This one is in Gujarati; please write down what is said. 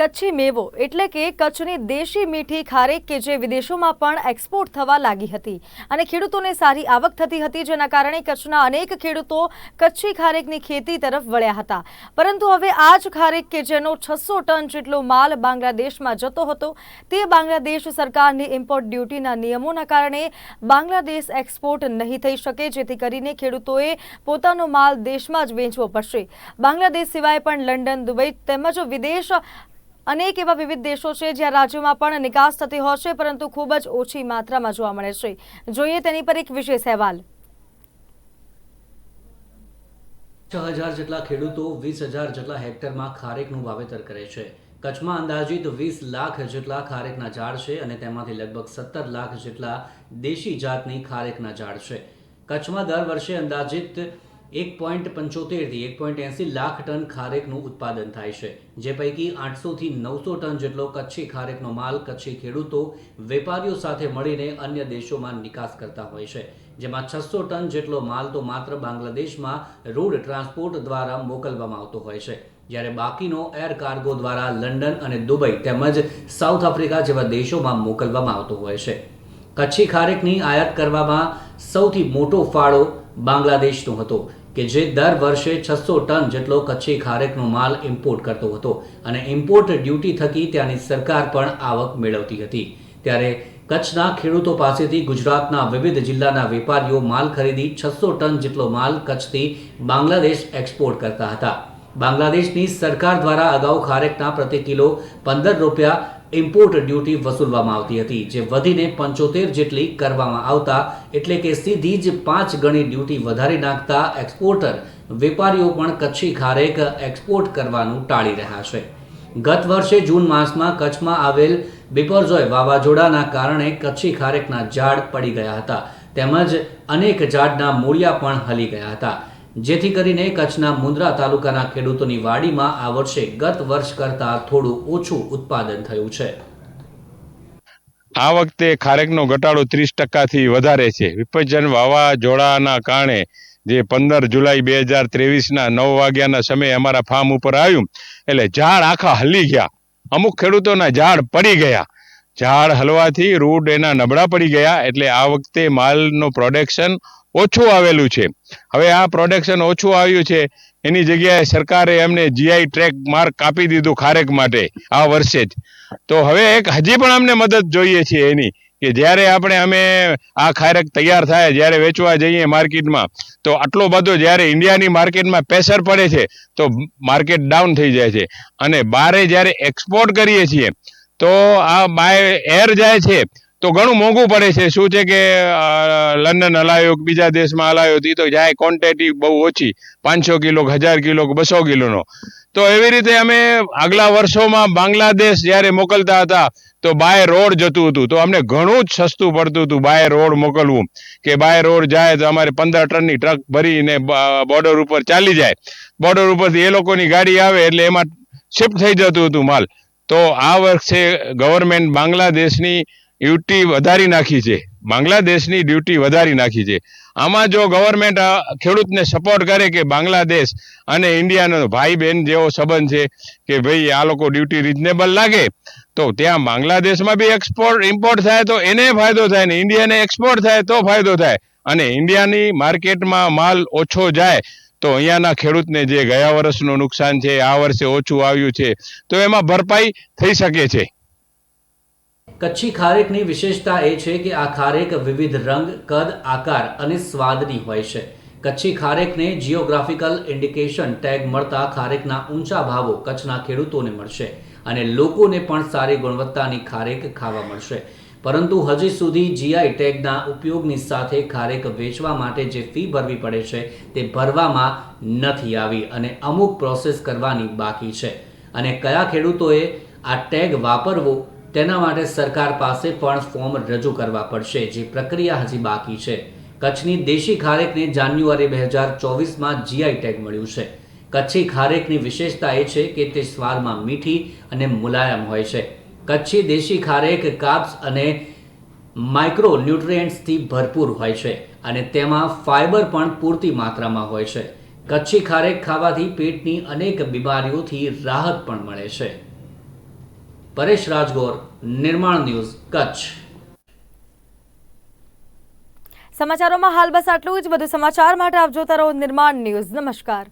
કચ્છી મેવો એટલે કે કચ્છની દેશી મીઠી ખારેક કે જે વિદેશોમાં પણ એક્સપોર્ટ થવા લાગી હતી. અને ખેડૂતોને સારી આવક થતી હતી, જેના કારણે કચ્છના અનેક ખેડૂતો કચ્છી ખારેકની ખેતી તરફ વળ્યા હતા. પરંતુ હવે આ જ ખારેક કે જેનો છસો ટન જેટલો માલ બાંગ્લાદેશમાં જતો હતો, તે બાંગ્લાદેશ સરકારની ઇમ્પોર્ટ ડ્યુટીના નિયમોના કારણે બાંગ્લાદેશ એક્સપોર્ટ નહીં થઈ શકે, જેથી કરીને ખેડૂતોએ પોતાનો માલ દેશમાં જ વેચવો પડશે. બાંગ્લાદેશ સિવાય પણ લંડન, દુબઈ તેમજ વિદેશ અનેક એવા વિવિધ દેશો છે જ્યાં રાજ્યોમાં પણ નિકાસ થતી હોય છે, પરંતુ ખૂબ જ ઓછી માત્રામાં જોવા મળે છે. જોઈએ તેની પર એક વિશેષ અહેવાલ. છ હજાર જેટલા ખેડૂતો વીસ હજાર જેટલા હેક્ટરમાં ખારેકનું વાવેતર કરે છે. કચ્છમાં અંદાજિત વીસ લાખ જેટલા ખારેકના ઝાડ છે અને તેમાંથી લગભગ સત્તર લાખ જેટલા દેશી જાતની ખારેકના ઝાડ છે. કચ્છમાં દર વર્ષે અંદાજિત એક પોઈન્ટ પંચોતેરથી એક પોઈન્ટ એંસી લાખ ટન ખારેકનું ઉત્પાદન થાય છે. જે પૈકી આઠસોથી નવસો ટન જેટલો કચ્છી ખારેકનો માલ કચ્છી ખેડૂતો, વેપારીઓ સાથે મળીને અન્ય દેશોમાં નિકાસ કરતા હોય છે. જેમાં છસો ટન જેટલો માલ તો માત્ર બાંગ્લાદેશમાં રોડ ટ્રાન્સપોર્ટ દ્વારા મોકલવામાં આવતો હોય છે. જ્યારે બાકીનો એર કાર્ગો દ્વારા લંડન અને દુબઈ તેમજ સાઉથ આફ્રિકા જેવા દેશોમાં મોકલવામાં આવતો હોય છે. કચ્છી ખારેકની આયાત કરવામાં સૌથી મોટો ફાળો બાંગ્લાદેશનો હતો. કે જે દર વર્ષે છસો ટન જેટલો કચ્છી ખારેકનો માલ ઇમ્પોર્ટ કરતો હતો અને ઇમ્પોર્ટ ડ્યુટી થકી ત્યાંની સરકાર પણ આવક મેળવતી હતી. ત્યારે કચ્છના ખેડૂતો પાસેથી ગુજરાતના વિવિધ જિલ્લાના વેપારીઓ માલ ખરીદી છસો ટન જેટલો માલ કચ્છથી બાંગ્લાદેશ એક્સપોર્ટ કરતા હતા. બાંગ્લાદેશની સરકાર દ્વારા અગાઉ ખારેકના પ્રતિ કિલો પંદર રૂપિયા ઇમ્પોર્ટ ડ્યુટી વસૂલવામાં આવતી હતી, જે વધીને પંચોતેર જેટલી કરવામાં આવતા, એટલે કે સીધી જ પાંચ ગણી ડ્યુટી વધારી નાખતા એક્સપોર્ટર વેપારીઓ પણ કચ્છી ખારેક એક્સપોર્ટ કરવાનું ટાળી રહ્યા છે. ગત વર્ષે જૂન માસમાં કચ્છમાં આવેલ બિપરજોય વાવાઝોડાના કારણે કચ્છી ખારેકના ઝાડ પડી ગયા હતા, તેમજ અનેક ઝાડના મૂળિયા પણ હલી ગયા હતા. જેથી કરીને કચ્છના મુન્દ્રા તાલુકાના ખેડૂતોની વાડીમાં આ વર્ષે ગત વર્ષ કરતાં થોડું ઓછું ઉત્પાદન થયું છે. આ વખતે ખારેકનો ઘટાડો ત્રીસ ટકાથી વધારે છે. વિપજન વાવાઝોડાના કારણે જે પંદર જુલાઈ બે હજાર ત્રેવીસના નવ વાગ્યાના સમયે અમારા ફાર્મ ઉપર આવ્યું. એટલે ઝાડ આખા હલી ગયા. અમુક ખેડૂતોના ઝાડ પડી ગયા. ઝાડ હલવાથી રૂટ એના નબળા પડી ગયા એટલે આ વખતે માલનું પ્રોડક્શન ઓછું આવેલું છે. હવે આ પ્રોડક્શન ઓછું આવ્યું છે. એની જગ્યાએ સરકારે એમને જીઆઈ ટ્રેક માર્ક આપી દીધું ખારેક માટે આ વર્ષે જ. તો હવે એક હજી પણ અમને મદદ જોઈએ છે એની કે જ્યારે આપણે અમે આ ખારેક તૈયાર થાય, જ્યારે વેચવા જઈએ માર્કેટમાં, તો આટલો બધો જ્યારે ઇન્ડિયાની માર્કેટમાં પ્રેશર પડે છે, તો માર્કેટ ડાઉન થઈ જાય છે. અને બારે જ્યારે એક્સપોર્ટ કરીએ છીએ તો આ બાય એર જાય છે. તો ઘણું મોંઘું પડે છે. શું છે કે લંડન હલાયો બીજા દેશમાં હલાયો, તો તો જાય ક્વોન્ટિટી બહુ ઓછી. પાંચસો કિલો હજાર કિલો બસો કિલોનો. તો એવી રીતે અમે આગલા વર્ષોમાં બાંગ્લાદેશ જ્યારે મોકલતા હતા, તો બાય રોડ જતું હતું. તો અમને ઘણું જ સસ્તું પડતું હતું બાય રોડ મોકલવું. કે બાય રોડ જાય તો અમારે પંદર ટનની ટ્રક ભરીને બોર્ડર ઉપર ચાલી જાય. બોર્ડર ઉપરથી એ લોકોની ગાડી આવે એટલે એમાં શિફ્ટ થઈ જતું હતું માલ. તો આ વર્ષે ગવર્મેન્ટ બાંગ્લાદેશની ડ્યુટી વધારી નાખી છે. બાંગ્લાદેશની ડ્યુટી વધારી નાખી છે. આમાં જો ગવર્મેન્ટ ખેડૂતને સપોર્ટ કરે કે બાંગ્લાદેશ અને ઇન્ડિયાનો ભાઈ બહેન જેવો સંબંધ છે કે ભાઈ આ લોકો ડ્યુટી રિઝનેબલ લાગે, તો ત્યાં બાંગ્લાદેશમાં બી એક્સપોર્ટ ઇમ્પોર્ટ થાય તો એને ફાયદો થાય ને ઇન્ડિયાને એક્સપોર્ટ થાય તો ફાયદો થાય. અને ઇન્ડિયાની માર્કેટમાં માલ ઓછો જાય તો અહીંયાના ખેડૂતને જે ગયા વર્ષનું નુકસાન છે, આ વર્ષે ઓછું આવ્યું છે, તો એમાં ભરપાઈ થઈ શકે છે. કચ્છી ખારેકની વિશેષતા એ છે કે આ ખારેક વિવિધ રંગ, કદ, આકાર અને સ્વાદની હોય છે. કચ્છી ખારેકને જીઓગ્રાફિકલ ઇન્ડિકેશન ટેગ મળતા ખારેકના ઊંચા ભાવો કચ્છના ખેડૂતોને મળશે અને લોકોને પણ સારી ગુણવત્તાની ખારેક ખાવા મળશે. પરંતુ હજી સુધી જીઆઈ ટેગના ઉપયોગની સાથે ખારેક વેચવા માટે જે ફી ભરવી પડે છે તે ભરવામાં નથી આવી અને અમુક પ્રોસેસ કરવાની બાકી છે. અને કયા ખેડૂતોએ આ ટેગ વાપરવો તેના માટે સરકાર પાસે પણ ફોર્મ રજૂ કરવા પડશે જે પ્રક્રિયા હજી બાકી છે. કચ્છની દેશી ખારેકને જાન્યુઆરી બે હજાર ચોવીસમાં જીઆઈ ટેગ મળ્યું છે. કચ્છી ખારેકની વિશેષતા એ છે કે તે સ્વાદમાં મીઠી અને મુલાયમ હોય છે. કચ્છી દેશી ખારેક, કાપ્સ અને માઇક્રો ન્યુટ્રિયન્ટ્સથી ભરપૂર હોય છે અને તેમાં ફાઇબર પણ પૂરતી માત્રામાં હોય છે. કચ્છી ખારેક ખાવાથી પેટની અનેક બીમારીઓથી રાહત પણ મળે છે. પરેશ રાજગોર, નિર્માણ ન્યૂઝ, કચ્છ. સમાચારોમાં હાલ બસ આટલું જ. વધુ સમાચાર માટે આપ જોતા રહો નિર્માણ ન્યૂઝ. નમસ્કાર.